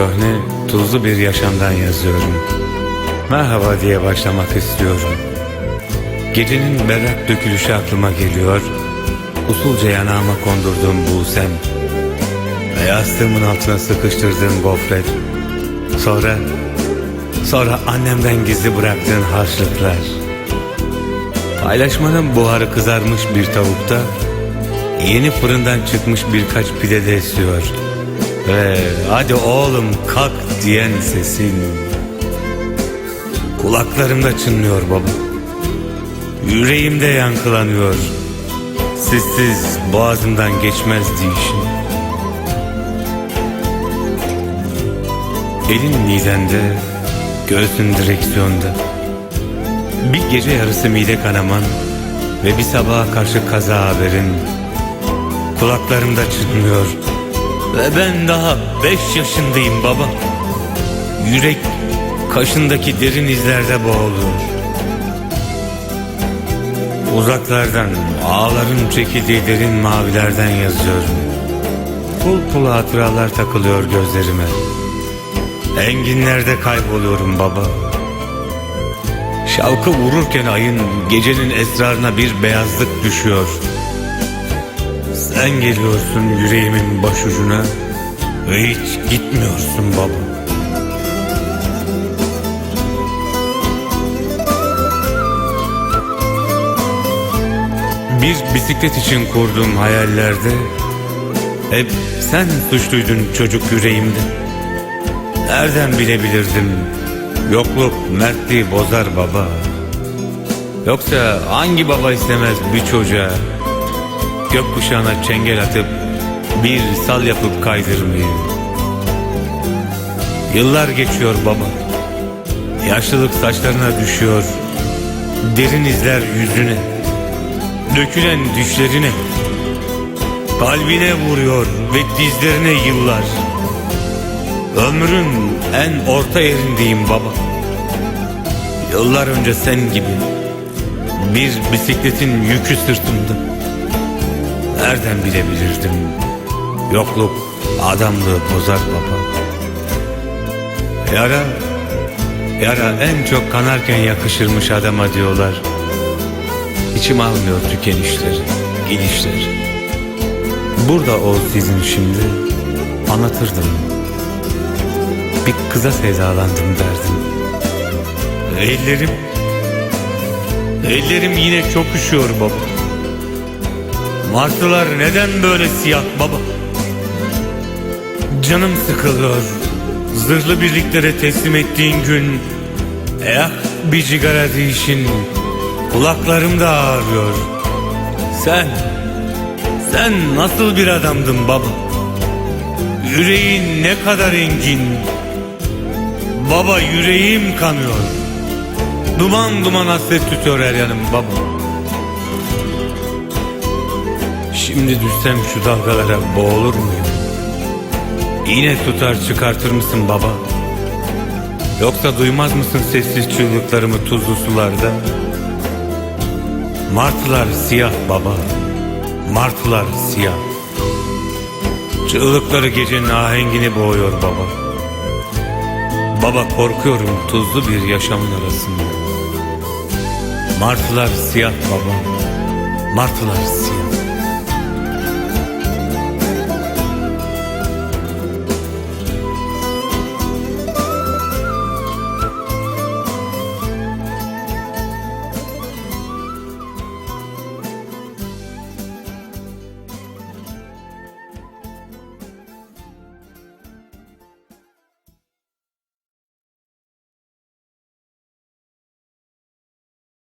köhne, tuzlu bir yaşamdan yazıyorum. Merhaba diye başlamak istiyorum. Gecenin berrak dökülüşü aklıma geliyor. Usulca yanağıma kondurduğum buğsem. Ve yastığımın altına sıkıştırdığım gofret. Sonra, sonra annemden gizli bıraktığın harçlıklar. Paylaşmanın buharı kızarmış bir tavukta, yeni fırından çıkmış birkaç pide de esiyor. Ve hadi oğlum kalk diyen sesin kulaklarımda çınlıyor baba. Yüreğimde yankılanıyor. Sizsiz boğazımdan geçmez dişin. Elin midende, göğsün direksiyonda. Bir gece yarısı mide kanaman ve bir sabaha karşı kaza haberin kulaklarımda çınlıyor. Ve ben daha beş yaşındayım baba. Yürek kaşındaki derin izlerde boğuluyor. Uzaklardan ağların çekildiği derin mavilerden yazıyorum. Pul pul hatıralar takılıyor gözlerime. Enginlerde kayboluyorum baba. Şavkı vururken ayın gecenin esrarına bir beyazlık düşüyor. Sen geliyorsun yüreğimin başucuna ve hiç gitmiyorsun baba. Bir bisiklet için kurduğum hayallerde hep sen suçluydun çocuk yüreğimde. Nereden bilebilirdim yokluk mertliği bozar baba. Yoksa hangi baba istemez bir çocuğa gökkuşağına çengel atıp bir sal yapıp kaydırmayı. Yıllar geçiyor baba. Yaşlılık saçlarına düşüyor. Derin izler yüzüne. Dökülen düşlerine. Kalbine vuruyor ve dizlerine yıllar. Ömrün en orta yerindeyim baba. Yıllar önce sen gibi bir bisikletin yükü sırtımda. Nereden bilebilirdim? Yokluk adamlığı bozar baba. Yara, yara en çok kanarken yakışırmış adama diyorlar. İçim almıyor tükenişleri, gidişleri. Burada ol sizin şimdi, anlatırdım. Bir kıza sevdalandım derdim. Ellerim, ellerim yine çok üşüyor baba. Martılar neden böyle siyah baba? Canım sıkılıyor. Zırhlı birliklere teslim ettiğin gün Eyak bir cigara değişin Kulaklarım da ağrıyor. Sen Sen nasıl bir adamdın baba? Yüreğin ne kadar engin? Baba yüreğim kanıyor. Duman duman hasret tutuyor her yanım baba Şimdi düşsem şu dalgalara boğulur muyum? Yine tutar çıkartır mısın baba? Yoksa duymaz mısın sessiz çığlıklarımı tuzlu sularda? Martılar siyah baba, martılar siyah. Çığlıkları gecenin ahengini boğuyor baba. Baba korkuyorum tuzlu bir yaşamın arasında. Martılar siyah baba, martılar siyah.